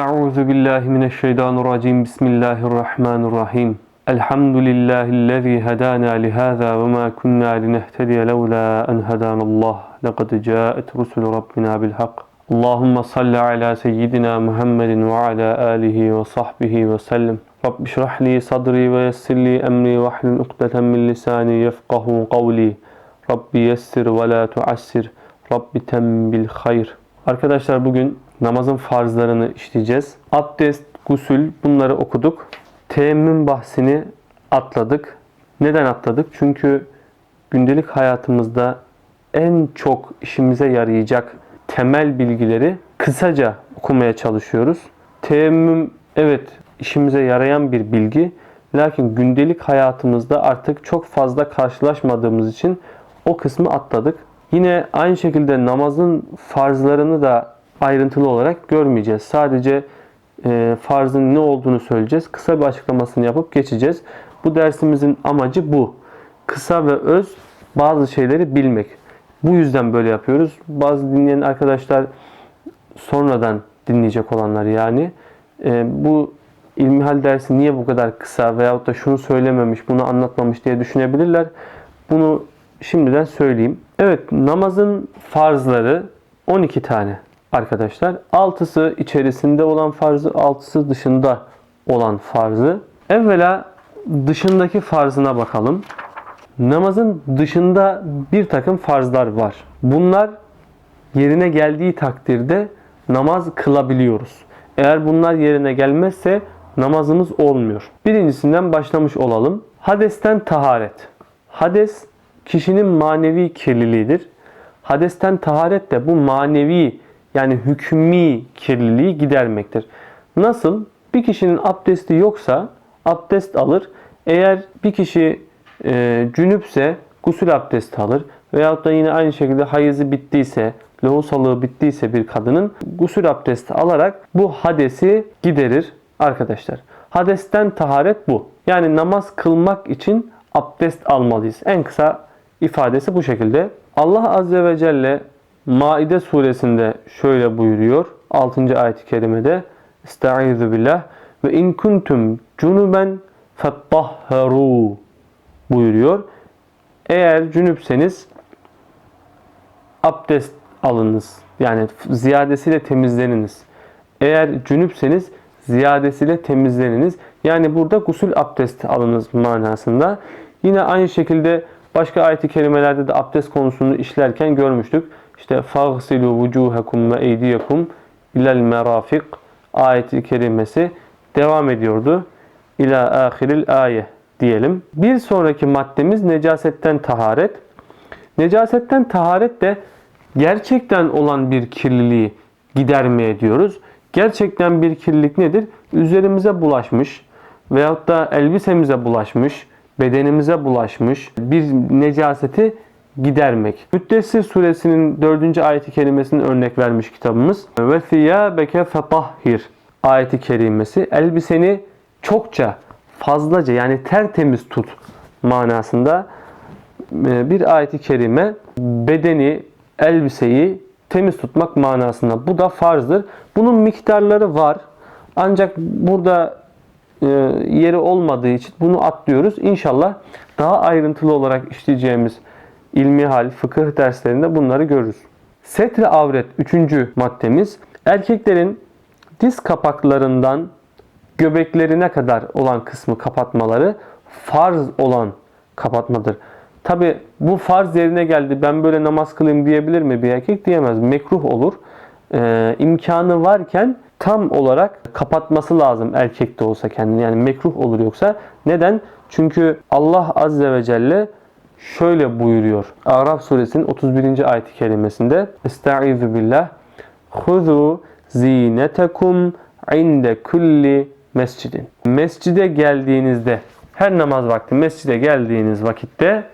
أعوذ بالله من الشيطان الرجيم. بسم الله الرحمن الرحيم. الحمد لله الذي هدانا لهذا وما كنا لنهتدي لولا أن هدانا الله. لقد جاءت رسل ربنا بالحق. اللهم صل على سيدنا محمد وعلى آله وصحبه وسلم. رب اشرح لي صدري ويسر لي أمري واحلل عقدة من لساني يفقه قولي. رب يسر ولا تعسر. رب تم بالخير. Arkadaşlar bugün namazın farzlarını işleyeceğiz. Abdest, gusül bunları okuduk. Teyemmüm bahsini atladık. Neden atladık? Çünkü gündelik hayatımızda en çok işimize yarayacak temel bilgileri kısaca okumaya çalışıyoruz. Teyemmüm evet işimize yarayan bir bilgi. Lakin gündelik hayatımızda artık çok fazla karşılaşmadığımız için o kısmı atladık. Yine aynı şekilde namazın farzlarını da ayrıntılı olarak görmeyeceğiz. Sadece e, farzın ne olduğunu söyleyeceğiz. Kısa bir açıklamasını yapıp geçeceğiz. Bu dersimizin amacı bu. Kısa ve öz bazı şeyleri bilmek. Bu yüzden böyle yapıyoruz. Bazı dinleyen arkadaşlar sonradan dinleyecek olanlar yani e, bu ilmihal dersi niye bu kadar kısa veyahut da şunu söylememiş, bunu anlatmamış diye düşünebilirler. Bunu şimdiden söyleyeyim. Evet namazın farzları 12 tane arkadaşlar. 6'sı içerisinde olan farzı, 6'sı dışında olan farzı. Evvela dışındaki farzına bakalım. Namazın dışında bir takım farzlar var. Bunlar yerine geldiği takdirde namaz kılabiliyoruz. Eğer bunlar yerine gelmezse namazımız olmuyor. Birincisinden başlamış olalım. Hadesten taharet. Hades kişinin manevi kirliliğidir. Hadesten taharet de bu manevi yani hükmi kirliliği gidermektir. Nasıl? Bir kişinin abdesti yoksa abdest alır. Eğer bir kişi e, cünüpse gusül abdesti alır. Veyahut da yine aynı şekilde hayızı bittiyse, lohusalığı bittiyse bir kadının gusül abdesti alarak bu hadesi giderir arkadaşlar. Hadesten taharet bu. Yani namaz kılmak için abdest almalıyız. En kısa ifadesi bu şekilde. Allah Azze ve Celle Maide suresinde şöyle buyuruyor. 6. ayet-i kerimede Estaizu billah ve in kuntum cunuben fettahharu buyuruyor. Eğer cünüpseniz abdest alınız. Yani ziyadesiyle temizleniniz. Eğer cünüpseniz ziyadesiyle temizleniniz. Yani burada gusül abdesti alınız manasında. Yine aynı şekilde başka ayet-i kerimelerde de abdest konusunu işlerken görmüştük. İşte fagsilu vucuhakum ve eydiyakum ilal merafik ayeti kerimesi devam ediyordu. İla ahiril ayet diyelim. Bir sonraki maddemiz necasetten taharet. Necasetten taharet de gerçekten olan bir kirliliği gidermeye diyoruz. Gerçekten bir kirlilik nedir? Üzerimize bulaşmış veyahut da elbisemize bulaşmış, bedenimize bulaşmış bir necaseti gidermek. Müddessir suresinin 4. ayeti kerimesini örnek vermiş kitabımız. Ve thiyâbeke fetahhir ayeti kerimesi elbiseni çokça, fazlaca yani tertemiz tut manasında e, bir ayeti kerime bedeni, elbiseyi temiz tutmak manasında. Bu da farzdır. Bunun miktarları var. Ancak burada e, yeri olmadığı için bunu atlıyoruz. İnşallah daha ayrıntılı olarak işleyeceğimiz ilmi hal, fıkıh derslerinde bunları görürüz. Setre avret 3. maddemiz erkeklerin diz kapaklarından göbeklerine kadar olan kısmı kapatmaları farz olan kapatmadır. Tabi bu farz yerine geldi ben böyle namaz kılayım diyebilir mi bir erkek? Diyemez. Mekruh olur. Ee, imkanı varken tam olarak kapatması lazım erkek de olsa kendini. Yani mekruh olur yoksa. Neden? Çünkü Allah Azze ve Celle şöyle buyuruyor. Araf suresinin 31. ayet-i kerimesinde Estaizu billah Huzu zinetekum inde kulli mescidin. Mescide geldiğinizde her namaz vakti mescide geldiğiniz vakitte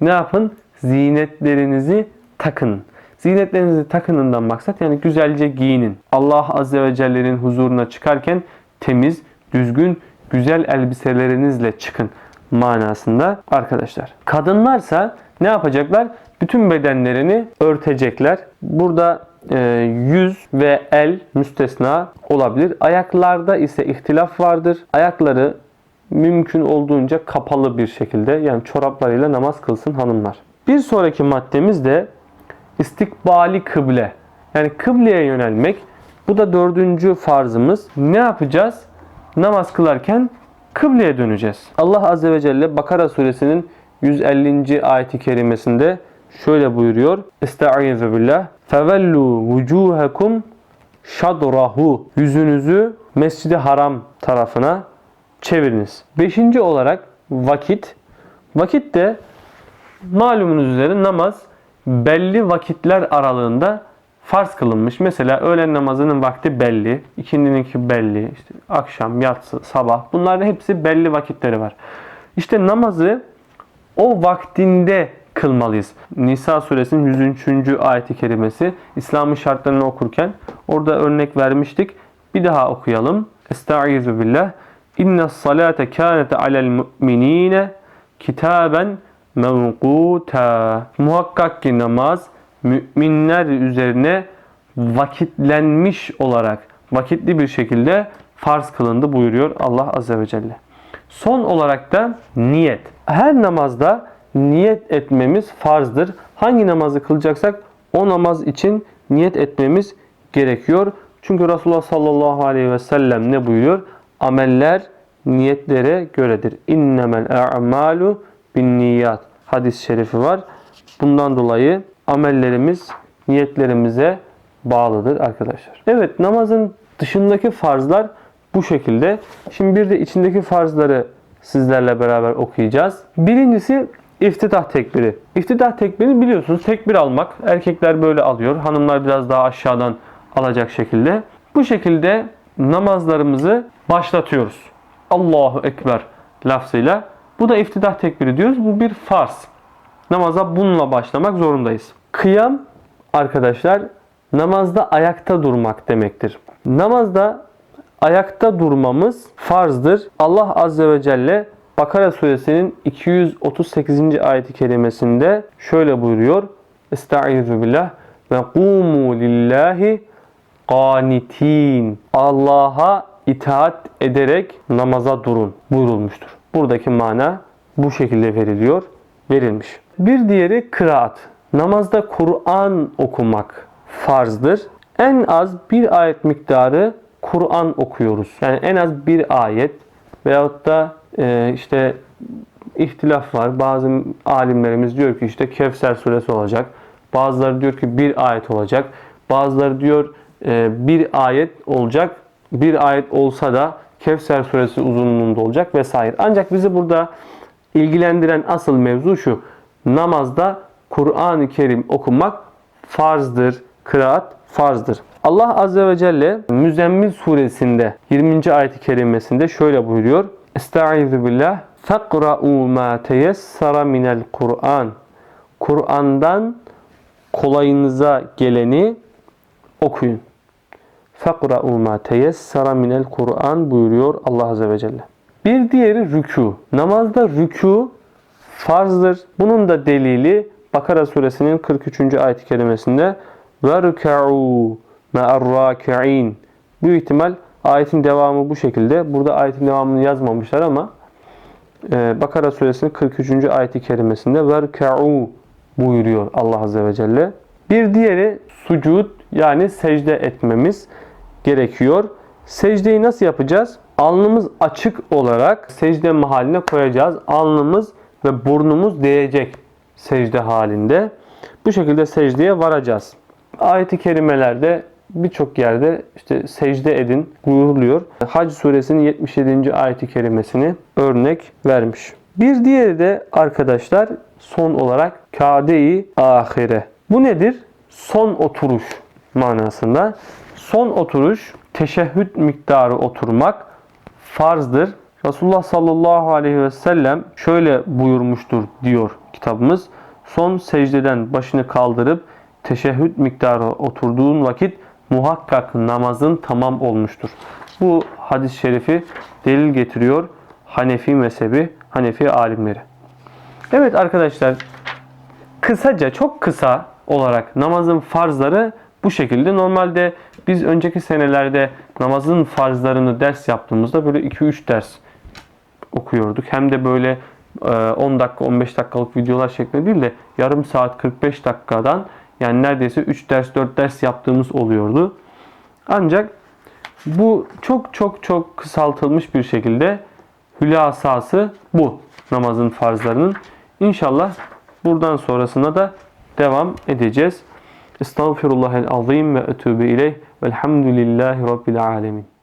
ne yapın? Zinetlerinizi takın. Zinetlerinizi takınından maksat yani güzelce giyinin. Allah Azze ve Celle'nin huzuruna çıkarken temiz, düzgün, güzel elbiselerinizle çıkın manasında arkadaşlar. Kadınlarsa ne yapacaklar? Bütün bedenlerini örtecekler. Burada e, yüz ve el müstesna olabilir. Ayaklarda ise ihtilaf vardır. Ayakları mümkün olduğunca kapalı bir şekilde yani çoraplarıyla namaz kılsın hanımlar. Bir sonraki maddemiz de istikbali kıble. Yani kıbleye yönelmek. Bu da dördüncü farzımız. Ne yapacağız? Namaz kılarken kıbleye döneceğiz. Allah Azze ve Celle Bakara suresinin 150. ayeti kerimesinde şöyle buyuruyor. Estaizu billah. Fevellu vucuhakum şadrahu. Yüzünüzü Mescid-i Haram tarafına çeviriniz. Beşinci olarak vakit. Vakit de malumunuz üzere namaz belli vakitler aralığında farz kılınmış. Mesela öğlen namazının vakti belli, ikindininki belli, işte akşam, yatsı, sabah bunların hepsi belli vakitleri var. İşte namazı o vaktinde kılmalıyız. Nisa suresinin 103. ayeti kerimesi İslam'ın şartlarını okurken orada örnek vermiştik. Bir daha okuyalım. Estaizu billah. İnne salate kânet alel mu'minine kitaben mevkuta. Muhakkak ki namaz müminler üzerine vakitlenmiş olarak vakitli bir şekilde farz kılındı buyuruyor Allah Azze ve Celle. Son olarak da niyet. Her namazda niyet etmemiz farzdır. Hangi namazı kılacaksak o namaz için niyet etmemiz gerekiyor. Çünkü Resulullah sallallahu aleyhi ve sellem ne buyuruyor? Ameller niyetlere göredir. İnnemel a'malu bin niyat. Hadis-i şerifi var. Bundan dolayı amellerimiz niyetlerimize bağlıdır arkadaşlar. Evet namazın dışındaki farzlar bu şekilde. Şimdi bir de içindeki farzları sizlerle beraber okuyacağız. Birincisi iftitah tekbiri. İftitah tekbiri biliyorsunuz tekbir almak. Erkekler böyle alıyor. Hanımlar biraz daha aşağıdan alacak şekilde. Bu şekilde namazlarımızı başlatıyoruz. Allahu Ekber lafzıyla. Bu da iftitah tekbiri diyoruz. Bu bir farz. Namaza bununla başlamak zorundayız. Kıyam arkadaşlar namazda ayakta durmak demektir. Namazda ayakta durmamız farzdır. Allah Azze ve Celle Bakara suresinin 238. ayeti kerimesinde şöyle buyuruyor. Estaizu billah ve kumu lillahi qanitin. Allah'a itaat ederek namaza durun buyurulmuştur. Buradaki mana bu şekilde veriliyor, verilmiş. Bir diğeri kıraat. Namazda Kur'an okumak farzdır. En az bir ayet miktarı Kur'an okuyoruz. Yani en az bir ayet veyahut da e, işte ihtilaf var. Bazı alimlerimiz diyor ki işte Kevser suresi olacak. Bazıları diyor ki bir ayet olacak. Bazıları diyor e, bir ayet olacak. Bir ayet olsa da Kevser suresi uzunluğunda olacak vesaire. Ancak bizi burada ilgilendiren asıl mevzu şu. Namazda Kur'an-ı Kerim okumak farzdır. Kıraat farzdır. Allah Azze ve Celle Müzzemmil suresinde 20. ayet-i kerimesinde şöyle buyuruyor. Estaizu billah. Fakra'u ma teyessara minel Kur'an. Kur'an'dan kolayınıza geleni okuyun. Fakra'u ma teyessara minel Kur'an buyuruyor Allah Azze ve Celle. Bir diğeri rükû. Namazda rükû farzdır. Bunun da delili Bakara suresinin 43. ayet-i kerimesinde ve rükû me'ar-râki'in. Bu ihtimal ayetin devamı bu şekilde. Burada ayetin devamını yazmamışlar ama e, Bakara suresinin 43. ayeti kerimesinde verka'u buyuruyor Allah Azze ve Celle. Bir diğeri sucud yani secde etmemiz gerekiyor. Secdeyi nasıl yapacağız? Alnımız açık olarak secde mahaline koyacağız. Alnımız ve burnumuz değecek secde halinde. Bu şekilde secdeye varacağız. Ayet-i kerimelerde birçok yerde işte secde edin buyuruluyor. Hac suresinin 77. ayeti kerimesini örnek vermiş. Bir diğeri de arkadaşlar son olarak kade-i ahire. Bu nedir? Son oturuş manasında. Son oturuş teşehhüd miktarı oturmak farzdır. Resulullah sallallahu aleyhi ve sellem şöyle buyurmuştur diyor kitabımız. Son secdeden başını kaldırıp teşehhüd miktarı oturduğun vakit muhakkak namazın tamam olmuştur. Bu hadis-i şerifi delil getiriyor Hanefi mezhebi, Hanefi alimleri. Evet arkadaşlar kısaca çok kısa olarak namazın farzları bu şekilde. Normalde biz önceki senelerde namazın farzlarını ders yaptığımızda böyle 2-3 ders okuyorduk. Hem de böyle e, 10 dakika 15 dakikalık videolar şeklinde değil de yarım saat 45 dakikadan yani neredeyse 3 ders 4 ders yaptığımız oluyordu. Ancak bu çok çok çok kısaltılmış bir şekilde hülasası bu namazın farzlarının. İnşallah buradan sonrasına da devam edeceğiz. Estağfirullahel azim ve etûbü ileyh velhamdülillahi rabbil alemin.